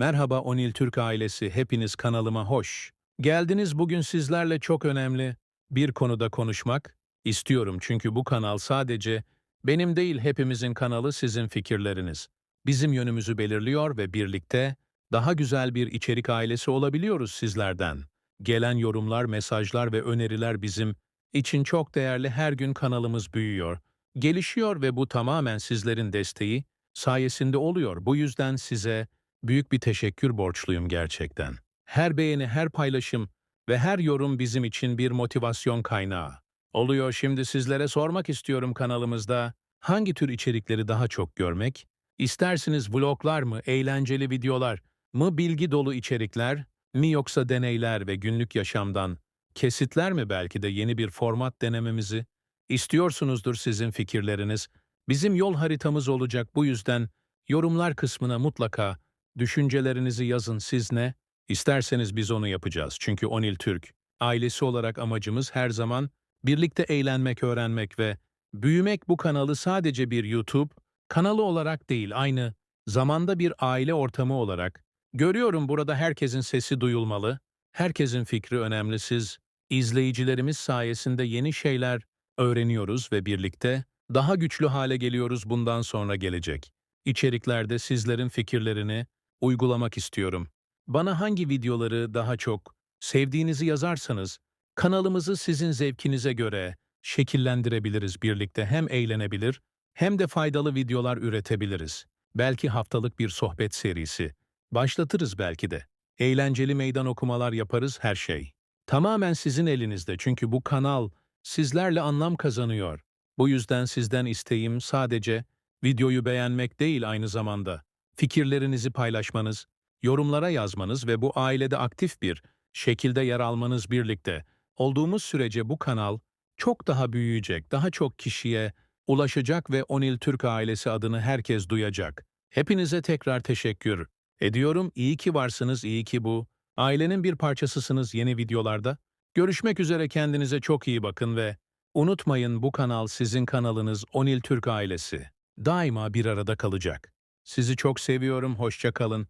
Merhaba Onil Türk ailesi, hepiniz kanalıma hoş. Geldiniz bugün sizlerle çok önemli bir konuda konuşmak istiyorum çünkü bu kanal sadece benim değil hepimizin kanalı sizin fikirleriniz. Bizim yönümüzü belirliyor ve birlikte daha güzel bir içerik ailesi olabiliyoruz sizlerden. Gelen yorumlar, mesajlar ve öneriler bizim için çok değerli her gün kanalımız büyüyor, gelişiyor ve bu tamamen sizlerin desteği sayesinde oluyor. Bu yüzden size büyük bir teşekkür borçluyum gerçekten. Her beğeni, her paylaşım ve her yorum bizim için bir motivasyon kaynağı. Oluyor şimdi sizlere sormak istiyorum kanalımızda hangi tür içerikleri daha çok görmek? İstersiniz vloglar mı, eğlenceli videolar mı, bilgi dolu içerikler mi yoksa deneyler ve günlük yaşamdan kesitler mi belki de yeni bir format denememizi istiyorsunuzdur sizin fikirleriniz. Bizim yol haritamız olacak bu yüzden yorumlar kısmına mutlaka düşüncelerinizi yazın siz ne? İsterseniz biz onu yapacağız. Çünkü Onil Türk, ailesi olarak amacımız her zaman birlikte eğlenmek, öğrenmek ve büyümek bu kanalı sadece bir YouTube kanalı olarak değil, aynı zamanda bir aile ortamı olarak. Görüyorum burada herkesin sesi duyulmalı, herkesin fikri önemli. Siz, izleyicilerimiz sayesinde yeni şeyler öğreniyoruz ve birlikte daha güçlü hale geliyoruz bundan sonra gelecek. İçeriklerde sizlerin fikirlerini uygulamak istiyorum. Bana hangi videoları daha çok sevdiğinizi yazarsanız, kanalımızı sizin zevkinize göre şekillendirebiliriz birlikte hem eğlenebilir hem de faydalı videolar üretebiliriz. Belki haftalık bir sohbet serisi. Başlatırız belki de. Eğlenceli meydan okumalar yaparız her şey. Tamamen sizin elinizde çünkü bu kanal sizlerle anlam kazanıyor. Bu yüzden sizden isteğim sadece videoyu beğenmek değil aynı zamanda fikirlerinizi paylaşmanız, yorumlara yazmanız ve bu ailede aktif bir şekilde yer almanız birlikte olduğumuz sürece bu kanal çok daha büyüyecek, daha çok kişiye ulaşacak ve Onil Türk ailesi adını herkes duyacak. Hepinize tekrar teşekkür ediyorum. İyi ki varsınız, iyi ki bu. Ailenin bir parçasısınız yeni videolarda. Görüşmek üzere kendinize çok iyi bakın ve unutmayın bu kanal sizin kanalınız Onil Türk ailesi. Daima bir arada kalacak. Sizi çok seviyorum, hoşça kalın.